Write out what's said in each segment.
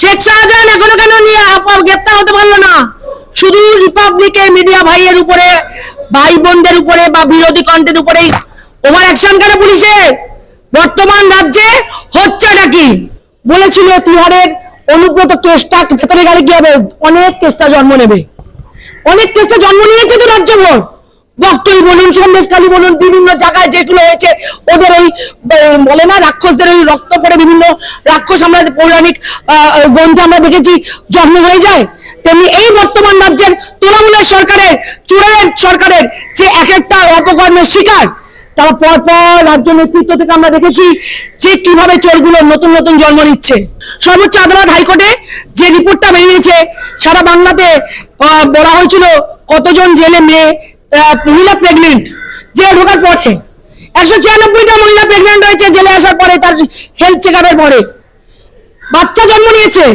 শেখ শাহজাহান এখনও কেন নিয়ে গ্রেপ্তার হতে পারল না। শুধু রিপাবলিকের মিডিয়া ভাইয়ের উপরে, ভাই বোনদের উপরে বা বিরোধী কণ্ঠের উপরেই ওভার অ্যাকশন কেন পুলিশের বর্তমান রাজ্যে হচ্ছেটা কি বলেছিল তিহারের অনুব্রত কেসটা ভেতরে গেলে কি হবে? অনেক কেসটা জন্ম নেবে। অনেক কেসটা জন্ম নিয়েছে তো রাজ্যভর। বক্তই বলুন সন্দেশকালী বলুন, বিভিন্ন জায়গায় যেগুলো হয়েছে, ওদের ওই বলে না, রাক্ষসদের ওই রক্ত করে বিভিন্ন রাক্ষস আমরা পৌরাণিক গ্রন্থে আমরা দেখেছি, জন্ম হয়ে যায়। তেমনি এই বর্তমান রাজ্যের তৃণমূলের সরকারের চূড়ায়ের সরকারের যে এক একটা অপকর্মের শিকার, তারা পরপর পর রাজ্য নেতৃত্ব থেকে আমরা দেখেছি যে কীভাবে চোরগুলো নতুন নতুন জন্ম নিচ্ছে। সর্বোচ্চ আদালত হাইকোর্টে যে রিপোর্টটা বেরিয়েছে, সারা বাংলাতে বলা হয়েছিল, কতজন জেলে মেয়ে মহিলা প্রেগনেন্ট জেলে ঢোকার পরে একশো ছিয়ানব্বইটা মহিলা প্রেগনেন্ট হয়েছে, জেলে আসার পরে তার হেলথ চেক আপের পরে। বাচ্চা জন্ম নিয়েছে,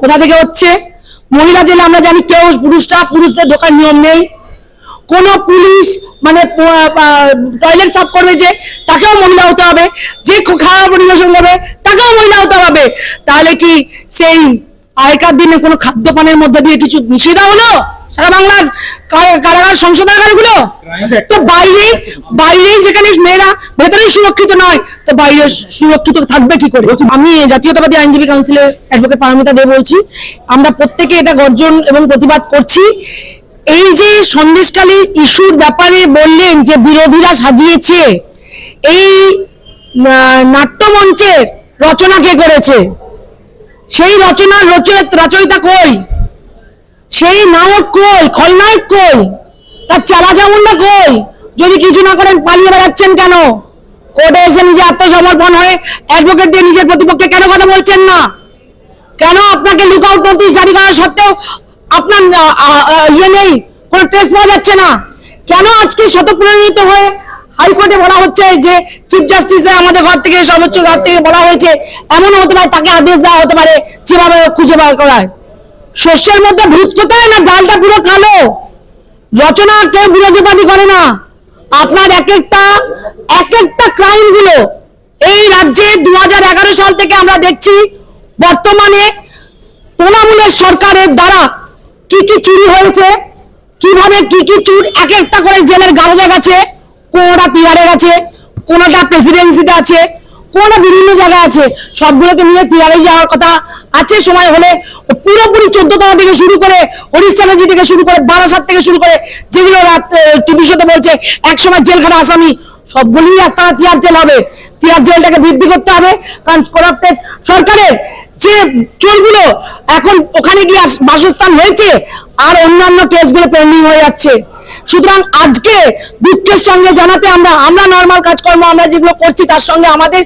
কোথা থেকে হচ্ছে? মহিলা জেলে আমরা জানি কেউ পুরুষরা পুরুষদের ঢোকার নিয়ম নেই। কোন পুলিশ মানে টয়লেট সাফ করবে যে, তাকেও মহিলা হতে হবে। যে খাওয়া পরিবেশন করবে, তাকেও মহিলা হতে হবে। তাহলে কি সেই আগেকার দিনে কোনো খাদ্যপানের মধ্যে দিয়ে কিছু দেওয়া হলো? সারা বাংলার কারাগার সংশোধনাগারগুলো তো বাইরে বাইরে যেখানে মেয়েরা ভেতরে সুরক্ষিত নয় তো বাইরে সুরক্ষিত থাকবে কি করে? আমি জাতীয়তাবাদী আইনজীবী কাউন্সিলের অ্যাডভোকেট পারমিতা দে বলছি আমরা প্রত্যেকে এটা গর্জন এবং প্রতিবাদ করছি। এই যে সন্দেশকালী ইস্যুর ব্যাপারে বললেন যে বিরোধীরা সাজিয়েছে এই নাট্যমঞ্চের রচনা কে করেছে? সেই রচনার রচয়িত রচয়িতা কই? সেই নায়ক কই? খলনায়ক কই? তার চালা যেমনটা কই? যদি কিছু না করেন পালিয়ে বেড়াচ্ছেন কেন? কোর্টে এসে নিজে আত্মসমর্পণ হয়ে অ্যাডভোকেট দিয়ে নিজের প্রতিপক্ষে কেন কথা বলছেন না? কেন আপনাকে লুক আউট নোটিশ জারি করা সত্ত্বেও আপনার ইয়ে নেই? কোনো ট্রেস পাওয়া যাচ্ছে না? কেন আজকে শতপ্রণীত হয়ে হাইকোর্টে বলা হচ্ছে যে চিফ জাস্টিসে আমাদের ঘর থেকে সর্বোচ্চ ঘর থেকে বলা হয়েছে এমন হতে পারে, তাকে আদেশ দেওয়া হতে পারে, যেভাবে খুঁজে বার করায় শস্যের মধ্যে ভূত কোথায়? না ডালটা পুরো কালো। রচনা কেউ বিরোধীবাদী করে না। আপনার এক একটা এক একটা ক্রাইমগুলো এই রাজ্যে দু হাজার এগারো সাল থেকে আমরা দেখছি, বর্তমানে তৃণমূলের সরকারের দ্বারা কি কি চুরি হয়েছে, কীভাবে কি কি চুর এক একটা করে জেলের গারদে গেছে কোনটা তিহারে গেছে কোনটা প্রেসিডেন্সিতে আছে কোনটা বিভিন্ন জায়গায় আছে। সবগুলোকে নিয়ে তিহারে যাওয়ার কথা আছে। সময় হলে পুরোপুরি চোদ্দ তলা থেকে শুরু করে হরিশ চ্যাটার্জি থেকে শুরু করে বারাসাত থেকে শুরু করে যেগুলো টিভি শোতে বলছে এক সময় জেলখানা আসামি, সবগুলোই আস্তানা তিয়ার জেল হবে। তিয়ার জেলটাকে বৃদ্ধি করতে হবে। কারণ করাপ্টেড সরকারের যে চোরগুলো এখন ওখানে গিয়ে বাসস্থান হয়েছে, আর অন্যান্য কেসগুলো পেন্ডিং হয়ে যাচ্ছে। সুতরাং আজকে দুঃখের সঙ্গে জানাতে আমরা আমরা নর্মাল কাজকর্ম আমরা যেগুলো করছি, তার সঙ্গে আমাদের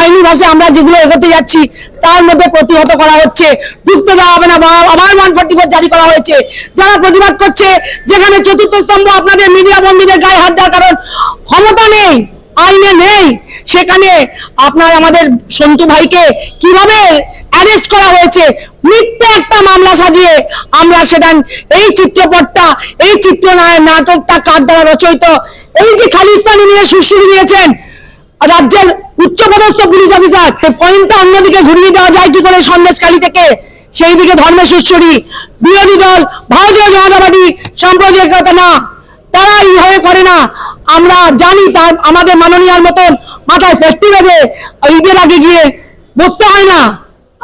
আইনি ভাষায় আমরা যেগুলো এগোতে যাচ্ছি, তার মধ্যে প্রতিহত করা হচ্ছে। ঢুকতে দেওয়া হবে না আবার ওয়ান ফোর্টি ফোর জারি করা হয়েছে। যারা প্রতিবাদ করছে, যেখানে চতুর্থ স্তম্ভ আপনাদের মিডিয়া বন্দীদের গায়ে হাত দেওয়ার কারণ, ক্ষমতা নেই, আইনে নেই। সেখানে আপনার আমাদের সন্তু ভাইকে কীভাবে অ্যারেস্ট করা হয়েছে। মিথ্যে একটা মামলা সাজিয়ে আমরা সেটা এই চিত্রপটটা, এই চিত্র নাটকটা কার দ্বারা রচয়িত? এই যে খালিস্তানি নিয়ে সুশ্রী দিয়েছেন রাজ্যের উচ্চপদস্থ পুলিশ অফিসার পয়েন্টটা অন্যদিকে ঘুরিয়ে দেওয়া যায় কি করে সন্দেশকালী থেকে? সেই দিকে ধর্মের সুশ্রী বিরোধী দল, ভারতীয় জনতা পার্টি সাম্প্রদায়িকতা না, তারা এইভাবে করে না। আমরা জানি তার আমাদের মাননীয়ার মতন মাথায় ফেস্টি ঈদের আগে গিয়ে বসতে হয় না।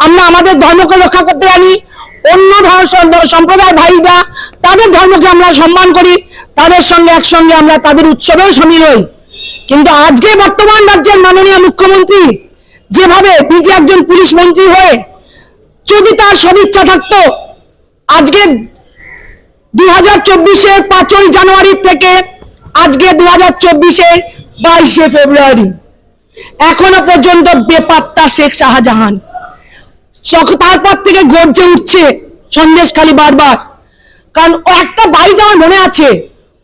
আমরা আমাদের ধর্মকে রক্ষা করতে জানি, অন্য সম্প্রদায় ভাইরা তাদের ধর্মকে আমরা সম্মান করি, তাদের সঙ্গে একসঙ্গে আমরা তাদের উৎসবেও সামিল হই। কিন্তু আজকে বর্তমান রাজ্যের মাননীয় মুখ্যমন্ত্রী যেভাবে নিজে একজন পুলিশ মন্ত্রী হয়ে যদি তার সদিচ্ছা থাকতো, আজকে দুই হাজার চব্বিশের পাঁচই জানুয়ারি থেকে আজকে দু হাজার চব্বিশের বাইশে ফেব্রুয়ারি। এখনও পর্যন্ত বেপাত্তা শেখ শাহজাহান। তারপর থেকে গর্জে উঠছে সন্দেশ খালি বারবার। কারণ ও একটা বাড়িতে আমার মনে আছে,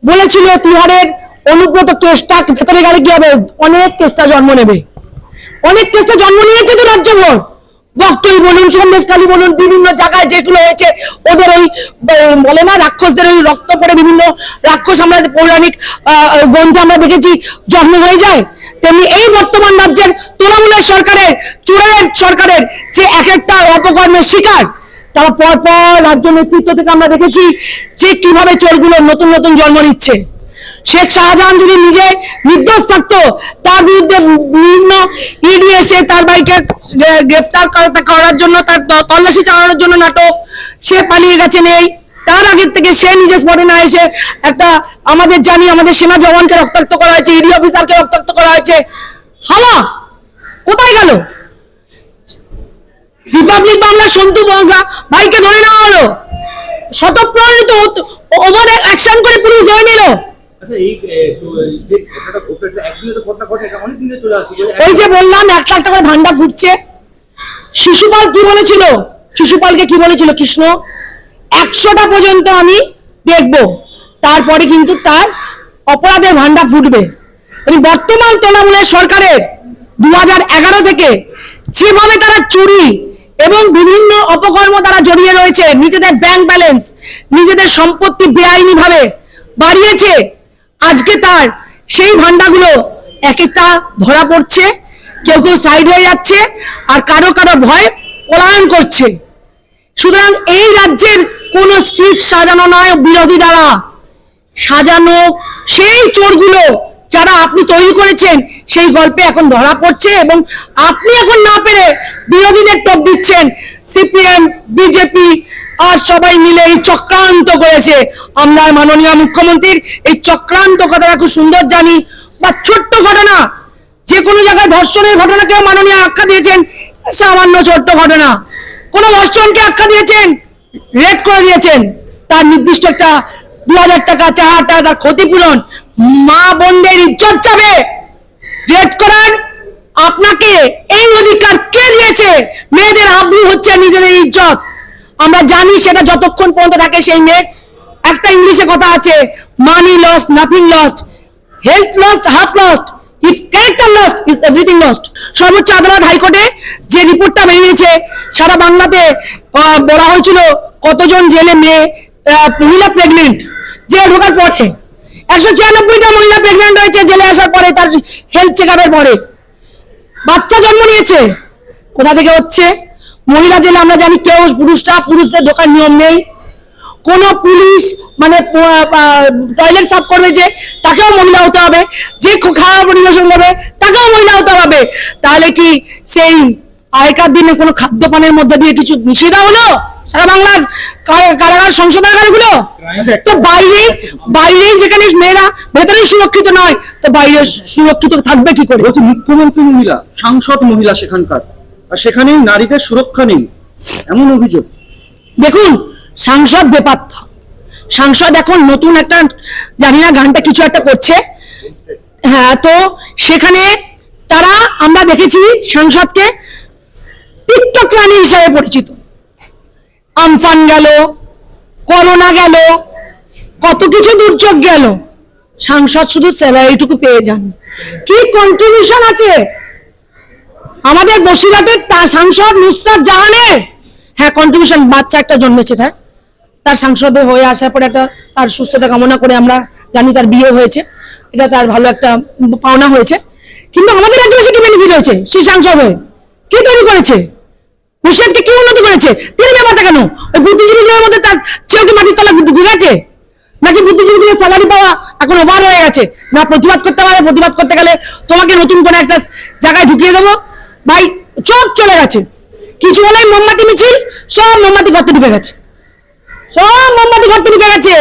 বলেছিল তিহারের অনুব্রত কেসটা ভেতরে গেলে কি হবে? অনেক কেসটা জন্ম নেবে। অনেক কেসটা জন্ম নিয়েছে তো রাজ্যভর। বক্তই বলুন সন্দেশখালী বলুন, বিভিন্ন জায়গায় যেগুলো হয়েছে, ওদের ওই বলে না, রাক্ষসদের ওই রক্ত পড়ে বিভিন্ন রাক্ষস আমরা পৌরাণিক গ্রন্থে আমরা দেখেছি, জন্ম হয়ে যায়। তেমনি এই বর্তমান রাজ্যের তৃণমূলের সরকারের, চূড়ায়ের সরকারের যে এক একটা অপকর্মের শিকার, তারা পর পর রাজ্য নেতৃত্ব থেকে আমরা দেখেছি যে কীভাবে চোরগুলো নতুন নতুন জন্ম নিচ্ছে। শেখ শাহজাহান যদি নিজে নির্দোষ থাকতো, তার বিরুদ্ধে বিভিন্ন ইডি এসে তার বাইকে গ্রেপ্তার করা- করার জন্য, তার তল্লাশি চালানোর জন্য নাটক সে পালিয়ে গেছে নেই। তার আগের থেকে সে নিজে স্পটে না এসে একটা আমাদের জানি, আমাদের সেনা জওয়ানকে রক্তাক্ত করা হয়েছে ইডি অফিসারকে রক্তাক্ত করা হয়েছে। হাওয়া কোথায় গেল? রিপাবলিক বাংলা সন্তু বঙ্গা ভাইকে ধরে নেওয়া হলো। শতপ্রণিত ওভার অ্যাকশন করে পুলিশ ধরে নিল। আচ্ছা এই যে ওই বললাম, এক লাখ টাকার ভান্ডা ফুটছে। শিশুপাল কি বলেছিল? শিশুপালকে কি বলেছিল, কৃষ্ণ? একশোটা পর্যন্ত আমি দেখব। তারপরে কিন্তু তার অপরাধের ভান্ডা ফুটবে। মানে বর্তমান তৃণমূলের সরকারের দু থেকে যেভাবে তারা চুরি এবং বিভিন্ন অপকর্ম তারা জড়িয়ে রয়েছে, নিজেদের ব্যাংক ব্যালেন্স নিজেদের সম্পত্তি বেআইনি ভাবে বাড়িয়েছে আজকে তার সেই ভান্ডাগুলো এক একটা ধরা পড়ছে, কেউ কেউ সাইড হয়ে যাচ্ছে আর কারও কারও ভয় পলায়ন করছে। সুতরাং এই রাজ্যের কোন স্ট্রিট সাজানো নয় বিরোধী দ্বারা। সাজানো সেই চোরগুলো যারা আপনি তৈরি করেছেন, সেই গল্পে এখন ধরা পড়ছে এবং আপনি এখন না পেরে বিরোধীদের টপ দিচ্ছেন। সিপিএম, বিজেপি আর সবাই মিলে এই চক্রান্ত করেছে। আমরা মাননীয় মুখ্যমন্ত্রীর এই চক্রান্ত কথাটা খুব সুন্দর জানি। বা ছোট্ট ঘটনা, যে কোনো জায়গায় ধর্ষণের ঘটনাকেও মাননীয় আখ্যা দিয়েছেন, সামান্য ছোট্ট ঘটনা। কোন ধর্ষণকে আখ্যা দিয়েছেন, রেড করে দিয়েছেন। তার নির্দিষ্ট একটা দু হাজার টাকা চার হাজার টাকা তার ক্ষতিপূরণ মা বোনদের ইজ্জত যাবে রেড করার আপনাকে এই অধিকার কে দিয়েছে? মেয়েদের আব্রু হচ্ছে নিজেদের ইজ্জত। আমরা জানি সেটা যতক্ষণ পর্যন্ত থাকে সেই মেয়ের। একটা ইংলিশে কথা আছে money lost nothing lost health lost half lost if character lost is everything lost সর্বোচ্চ আদালত হাইকোর্টে যে রিপোর্টটা বেরিয়েছে, সারা বাংলাতে বলা হয়েছিল কতজন জেলে মেয়ে মহিলা প্রেগনেন্ট জেলে ঢোকার পরে একশো ছিয়ানব্বইটা মহিলা প্রেগনেন্ট হয়েছে, জেলে আসার পরে তার হেলথ চেক আপের পরে। বাচ্চা জন্ম নিয়েছে, কোথা থেকে হচ্ছে? মহিলা জেলে আমরা জানি কেউ পুরুষরা, পুরুষদের ঢোকার নিয়ম নেই। কোন পুলিশ মানে টয়লেট সাফ করবে যে, তাকেও মহিলা হতে হবে। যে খাওয়া পরিবেশন করবে, তাকেও মহিলা হতে হবে। তাহলে কি সেই আগেকার দিনে কোনো খাদ্যপানের মধ্যে দিয়ে কিছু মিশিয়ে দেওয়া হলো সারা বাংলার কারাগার সংশোধনাগারগুলো তো বাইরে বাইরে যেখানে মেয়েরা, ভেতরে সুরক্ষিত নয়, তো বাইরে সুরক্ষিত থাকবে কি করে? মুখ্যমন্ত্রী মহিলা, সাংসদ মহিলা সেখানকার। সেখানেই নারীদের সুরক্ষা নেই। এমন অভিযোগ। দেখুন, সাংসদ বেপাত্তা সাংসদ এখন নতুন একটা, জানি না, গানটা কিছু একটা করছে। হ্যাঁ তো সেখানে তারা, আমরা দেখেছি সাংসদকে টিকটক রানী হিসাবে পরিচিত। আমফান গেল, করোনা গেল, কত কিছু দুর্যোগ গেল। সাংসদ শুধু স্যালারিটুকু পেয়ে যান। কি কন্ট্রিবিউশন আছে? আমাদের বসিরহাটের সাংসদ নুসরাত জাহানের। হ্যাঁ কন্ট্রিবিউশন বাচ্চা একটা জন্মেছে তার তার সাংসদে হয়ে আসার পরে একটা তার সুস্থতা কামনা করে আমরা জানি তার বিয়ে হয়েছে। এটা তার ভালো একটা পাওনা হয়েছে। কিন্তু আমাদের রাজ্যে বেশি কি বেনিফিট হয়েছে? সেই সাংসদ হয়ে কি তৈরি করেছে? বসিরহাটকে কি উন্নতি করেছে? তিনি ব্যাপারটা কেন? ওই বুদ্ধিজীবীগুলোর মধ্যে তার ছেলেকে মাটির তলায় বুদ্ধি গেছে নাকি বুদ্ধিজীবীগুলোর স্যালারি পাওয়া এখন ওভার হয়ে গেছে? না প্রতিবাদ করতে পারে? প্রতিবাদ করতে গেলে তোমাকে নতুন করে একটা জায়গায় ঢুকিয়ে দেবো? ভাই চোখ চলে গেছে। কিছু হলে মোমবাতি, মিছিল, সব মোমবাতি গর্তে ঢুকে গেছে। সব মোমবাতি গর্তে ঢুকে গেছে।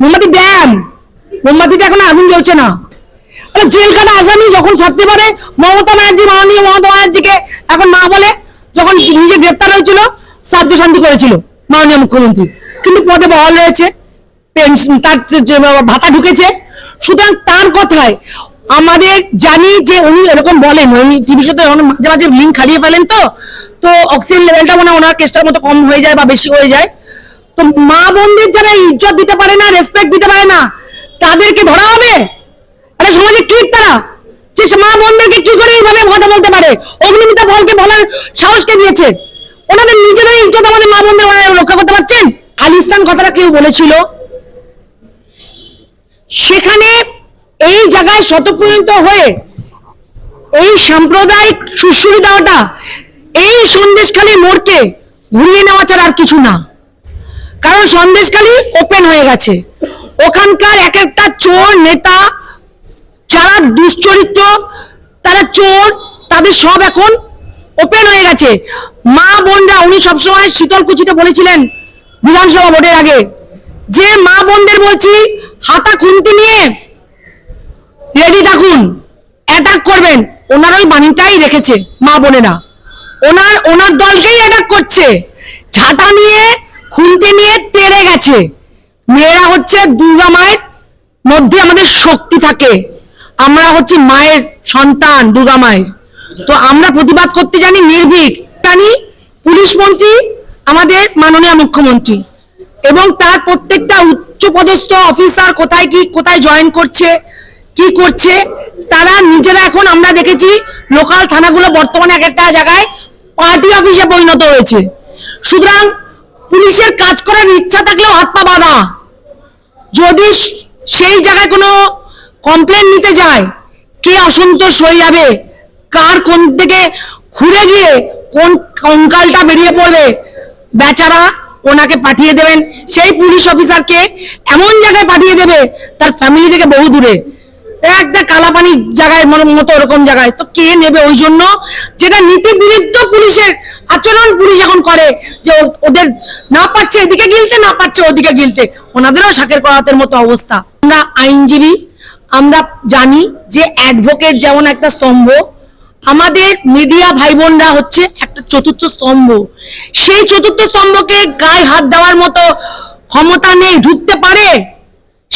মোমবাতি ড্যাম। মোমবাতিতে এখন আগুন জ্বলছে না। আরে জেল আসামি যখন ছাড়তে পারে, মমতা ব্যানার্জি, মাননীয় মমতা ব্যানার্জিকে এখন না বলে যখন নিজে গ্রেপ্তার হয়েছিল সাধ্য শান্তি করেছিল মাননীয় মুখ্যমন্ত্রী। কিন্তু পদে বহাল রয়েছে তার ভাতা ঢুকেছে। সুতরাং তার কথায় আমাদের জানি যে উনি এরকম বলেন, উনি টিভির সাথে মাঝে মাঝে লিঙ্ক হারিয়ে ফেলেন তো তো অক্সিজেন লেভেলটা মনে ওনার কেসটার মতো কম হয়ে যায় বা বেশি হয়ে যায়। তো মা বোনদের যারা ইজ্জত দিতে পারে না রেসপেক্ট দিতে পারে না, তাদেরকে ধরা হবে? আরে সমাজে কি তারা? যে মা বোনদেরকে কি করে এইভাবে কথা বলতে পারে? অগ্নিমিতা বলকে বলার সাহসকে দিয়েছে? ওনাদের নিজেরাই ইজ্জত আমাদের মা বোনদের ওনারা রক্ষা করতে পারছেন? খালিস্তান কথাটা কেউ বলেছিল। সেখানে এই জায়গায় শতপ্রণীত হয়ে এই সাম্প্রদায়িক সুশ্রী দেওয়াটা এই সন্দেশখালী মোড়কে ঘুরিয়ে নেওয়া ছাড়া আর কিছু না। কারণ সন্দেশখালী ওপেন হয়ে গেছে। ওখানকার এক একটা চোর, নেতা, যারা দুশ্চরিত্র, তারা চোর, তাদের সব এখন ওপেন হয়ে গেছে। মা বোনরা, উনি সবসময় শীতলকুচিতে বলেছিলেন বিধানসভা ভোটের আগে যে, মা বোনদের বলছি, হাতা খুন্তি নিয়ে রেডি থাকুন। অ্যাটাক করবেন। ওনার ওই বাণীটাই রেখেছে, মা বোনেরা। ওনার ওনার দলকেই অ্যাটাক করছে। ঝাঁটা নিয়ে, খুন্তি নিয়ে তেড়ে গেছে। মেয়েরা হচ্ছে দুর্গা মায়ের মধ্যে আমাদের শক্তি থাকে। আমরা হচ্ছে মায়ের সন্তান, দুর্গা মায়ের। তো আমরা প্রতিবাদ করতে জানি নির্ভীক। জানি পুলিশ মন্ত্রী, আমাদের মাননীয় মুখ্যমন্ত্রী। এবং তার প্রত্যেকটা উচ্চপদস্থ অফিসার কোথায় কি, কোথায় জয়েন করছে কি করছে? তারা নিজেরা এখন আমরা দেখেছি লোকাল থানাগুলো বর্তমানে এক একটা জায়গায় পার্টি অফিসে পরিণত হয়েছে। সুতরাং পুলিশের কাজ করার ইচ্ছা থাকলেও হাত পা বাঁধা। যদি সেই জায়গায় কোনো কমপ্লেন নিতে যায়, কে অসন্তোষ হয়ে যাবে? কার কোন থেকে ঘুরে গিয়ে কোন কঙ্কালটা বেরিয়ে পড়বে? বেচারা ওনাকে পাঠিয়ে দেবেন। সেই পুলিশ অফিসারকে এমন জায়গায় পাঠিয়ে দেবে তার ফ্যামিলি থেকে বহু দূরে একটা কালাপানি জায়গায় মতো ওরকম জায়গায়। তো কে নেবে ওই জন্য? যেটা নীতি বিরুদ্ধ পুলিশের আচরণ পুলিশ এখন করে, যে ওদের না পারছে এদিকে গিলতে, না পারছে ওদিকে গিলতে। ওনাদেরও শাকের করাতের মতো অবস্থা। আমরা আইনজীবী, আমরা জানি যে অ্যাডভোকেট যেমন একটা স্তম্ভ, আমাদের মিডিয়া ভাই বোনরা হচ্ছে একটা চতুর্থ স্তম্ভ। সেই চতুর্থ স্তম্ভকে গায়ে হাত দেওয়ার মতো ক্ষমতা নেই, ঢুকতে পারে?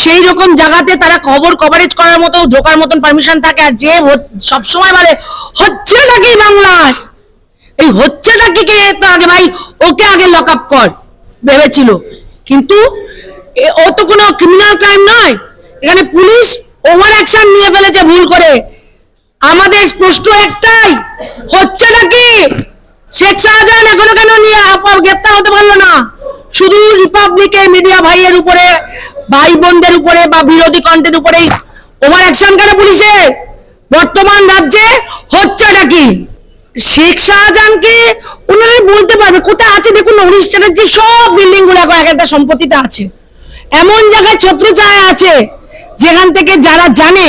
সেই রকম জায়গাতে তারা খবর কভারেজ করার মতো, ঢোকার মতন পারমিশন থাকে। আর যে সব সময় বলে, হচ্ছে নাকি বাংলায় এই হচ্ছেটা কি কে? তো আগে ভাই, ওকে আগে লক আপ কর, ভেবেছিল। কিন্তু ও তো কোনো ক্রিমিনাল ক্রাইম নয়। এখানে পুলিশ ওভার অ্যাকশন নিয়ে ফেলেছে ভুল করে। আমাদের স্পষ্ট একটাই হচ্ছেটা কি শেখ শাহজাহান এখনও কেন নিয়ে গ্রেপ্তার হতে পারল না? শুধু রিপাবলিকের মিডিয়া ভাইয়ের উপরে ভাই বোনদের উপরে বা বিরোধী কণ্ঠের উপরেই ওভার অ্যাকশন কেন পুলিশের বর্তমান রাজ্যে হচ্ছেটা কি? শেখ শাহজাহানকে ওনারা বলতে পারবে, কোথায় আছে? দেখুন অনুষ্ঠানের যে সব বিল্ডিংগুলো এক একটা সম্পত্তিতে আছে। এমন জায়গায় ছত্রছায়া আছে, যেখান থেকে যারা জানে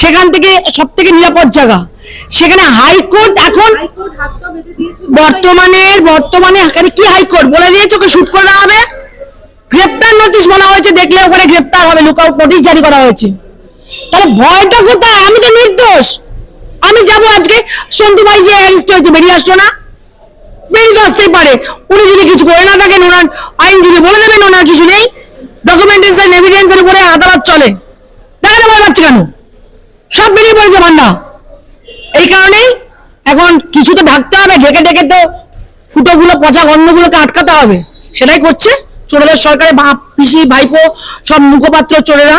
সেখান থেকে সব থেকে নিরাপদ জায়গা। সেখানে হাইকোর্ট এখন বর্তমানে বর্তমানে এখানে কি হাইকোর্ট বলে দিয়েছে ওকে শুট করে দেওয়া হবে। গ্রেপ্তার নোটিশ বলা হয়েছে দেখলে ওখানে গ্রেপ্তার হবে লুকআউট নোটিশ জারি করা হয়েছে। তাহলে ভয়টা কোথায়? আমি তো নির্দোষ। আমি যাব আজকে। সন্তু ভাই যে অ্যারেস্ট হয়েছে বেরিয়ে আসলো না। বেরিয়ে আসতেই পারে। উনি যদি কিছু করে না থাকেন ওনার আইনজীবী বলে দেবেন ওনার কিছু নেই। ডকুমেন্টেশন এভিডেন্সের উপরে আদালত চলে। ভয় পাচ্ছে কেন? সব বেরিয়ে পড়েছে ভান্ডা এই কারণেই এখন কিছু তো ঢাকতে হবে, ঢেকে ঢেকে তো ফুটোগুলো, পচা গন্ধগুলোকে আটকাতে হবে। সেটাই করছে। চোরেদের সরকারের পিসি, ভাইপো, সব মুখপাত্র, চোরেরা।